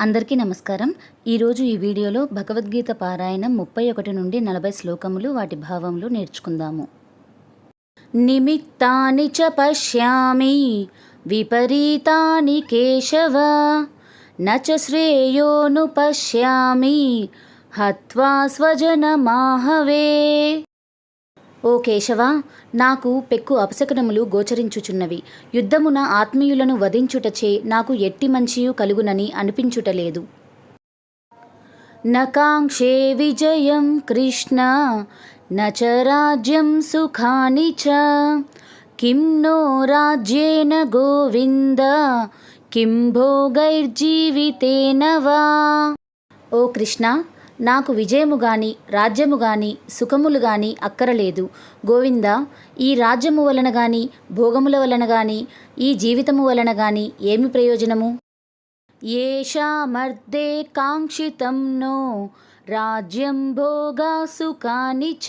అందరికీ నమస్కారం. ఈరోజు ఈ వీడియోలో భగవద్గీత పారాయణం ముప్పై ఒకటి నుండి నలభై శ్లోకములు వాటి భావములు నేర్చుకుందాము. నిమిత్తాని చ పశ్యామి విపరీతాని కేశవ నచ శ్రేయోను పశ్యామి హత్వా స్వజనమాహవే. ఓ కేశవ నాకు పెక్కు అపశకనములు గోచరించుచున్నవి. యుద్ధమున ఆత్మీయులను వధించుటచే నాకు ఎట్టి మంచియు కలుగునని అనిపించుటలేదు. నకాంక్షే విజయం కృష్ణ నచ రాజ్యం సుఖాని చ. కిం నో రాజ్యేన గోవింద కిం భోగైర్జీవితేన వా. ఓ కృష్ణ నాకు విజయము గాని రాజ్యము గాని సుఖములు గాని అక్కరలేదు. గోవింద ఈ రాజ్యము వలన గాని భోగముల వలన గాని ఈ జీవితము వలన గాని ఏమి ప్రయోజనము? ఏషామర్దే కాంక్షితం నో రాజ్యం భోగా సుఖాని చ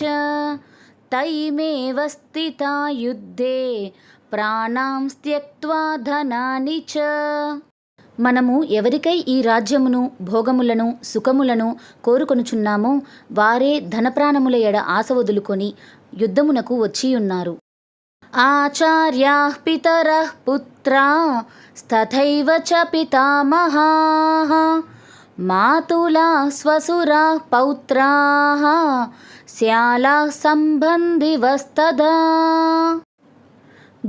తైమేవ స్థితా యుద్ధే ప్రాణాం త్యక్వా ధనాని చ. మనము ఎవరికై ఈ రాజ్యమును భోగములను సుఖములను కోరుకొనుచున్నామో వారే ధనప్రాణముల ఎడ ఆశ వదులుకొని యుద్ధమునకు వచ్చియున్నారు. ఆచార్యా పితర పుత్రా స్తథైవ చ పితామహా మాతులా స్వసురా పౌత్రా శ్యాలా సంబంధివస్తదా.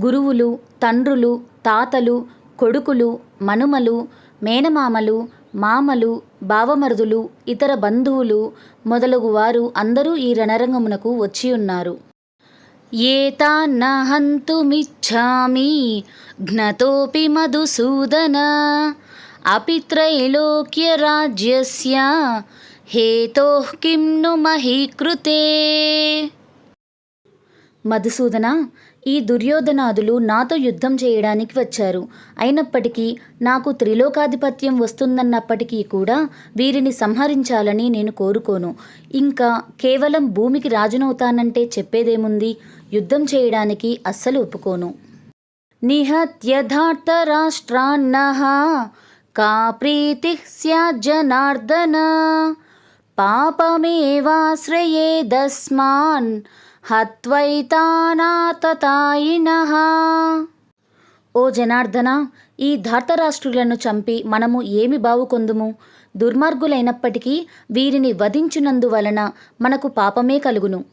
గురువులు తండ్రులు తాతలు కొడుకులు మనుమలు మేనమామలు మామలు బావమరుదులు ఇతర బంధువులు మొదలగు వారు అందరూ ఈ రణరంగమునకు వచ్చి ఉన్నారు. ఏతాన్నహంతుమిచ్చామి ఘ్నతోపి మధుసూదన. అపి త్రైలోక్య రాజ్యస్య. హేతోః కిం ను మహీకృతే. మధుసూదన ఈ దుర్యోధనాదులు నాతో యుద్ధం చేయడానికి వచ్చారు. అయినప్పటికీ నాకు త్రిలోకాధిపత్యం వస్తుందన్నప్పటికీ కూడా వీరిని సంహరించాలని నేను కోరుకోను. ఇంకా కేవలం భూమికి రాజునవుతానంటే చెప్పేదేముంది? యుద్ధం చేయడానికి అస్సలు ఒప్పుకోను. నిహత్యధార్తరాష్ట్రాన్న కా ప్రీతి స్యాజ్జనార్దన. పాపమేవాశ్రయేదస్మాన్. హత్వైతానాతతాయినః. ఓ జనార్దన ఈ ధార్తరాష్ట్రులను చంపి మనము ఏమి బావుకొందుము? దుర్మార్గులైనప్పటికీ వీరిని వధించునందువలన మనకు పాపమే కలుగును.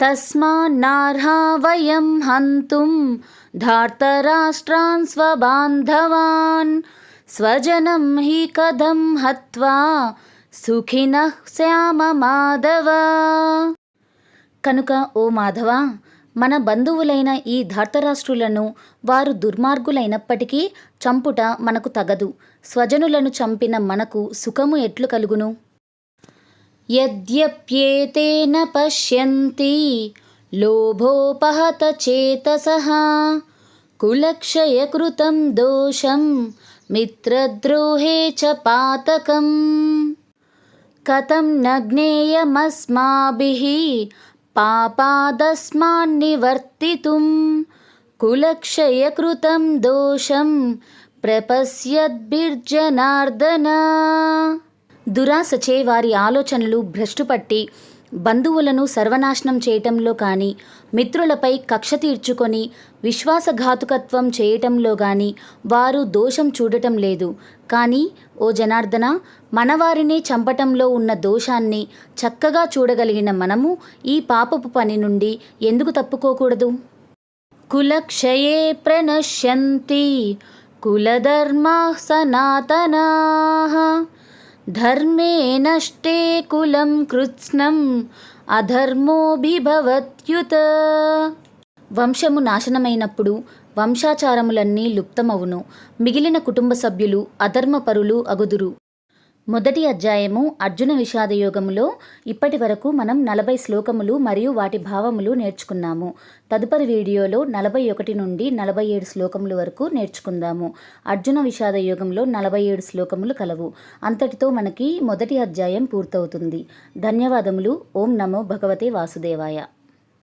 తస్మాన్నార్హా వయం హంతుం ధార్తరాష్ట్రాన్ స్వబాంధవాన్. స్వజనం హి కథం హత్వా సుఖినః శ్యామ మాధవ. కనుక ఓ మాధవ మన బంధువులైన ఈ ధార్తరాష్ట్రులను వారు దుర్మార్గులైనప్పటికీ చంపుట మనకు తగదు. స్వజనులను చంపిన మనకు సుఖము ఎట్లు కలుగును? యద్యప్యేతేన పశ్యంతి లోభోపహత చేతసః కులక్షయకృతం దోషం మిత్రద్రోహే చ పాతకం. కథం న జ్ఞేయమస్మాభిः పాపాదస్మాన్నివర్తితుం కులక్షయకృతం దోషం ప్రపశ్యద్భిర్జనార్దన. దురాశచే వారి ఆలోచనలు భ్రష్టుపట్టి బంధువులను సర్వనాశనం చేయటంలో కానీ మిత్రులపై కక్ష తీర్చుకొని విశ్వాసఘాతుకత్వం చేయటంలో కానీ వారు దోషం చూడటం లేదు. కానీ ఓ జనార్దన మనవారిని చంపటంలో ఉన్న దోషాన్ని చక్కగా చూడగలిగిన మనము ఈ పాపపు పని నుండి ఎందుకు తప్పుకోకూడదు? కులక్షయే ప్రణశ్యంతి కులధర్మా సనాతనా ధర్మే నష్టే కులం కృత్స్నం అధర్మోభిభవత్యుత వంశము నాశనమైనప్పుడు వంశాచారములన్నీ లుప్తమవును. మిగిలిన కుటుంబ సభ్యులు అధర్మపరులు అగుదురు. మొదటి అధ్యాయము అర్జున విషాద యోగములో ఇప్పటి వరకు మనం నలభై శ్లోకములు మరియు వాటి భావములు నేర్చుకున్నాము. తదుపరి వీడియోలో నలభై ఒకటి నుండి నలభై ఏడు శ్లోకముల వరకు నేర్చుకుందాము. అర్జున విషాద యోగంలో నలభై ఏడు శ్లోకములు కలవు. అంతటితో మనకి మొదటి అధ్యాయం పూర్తవుతుంది. ధన్యవాదములు. ఓం నమో భగవతే వాసుదేవాయ.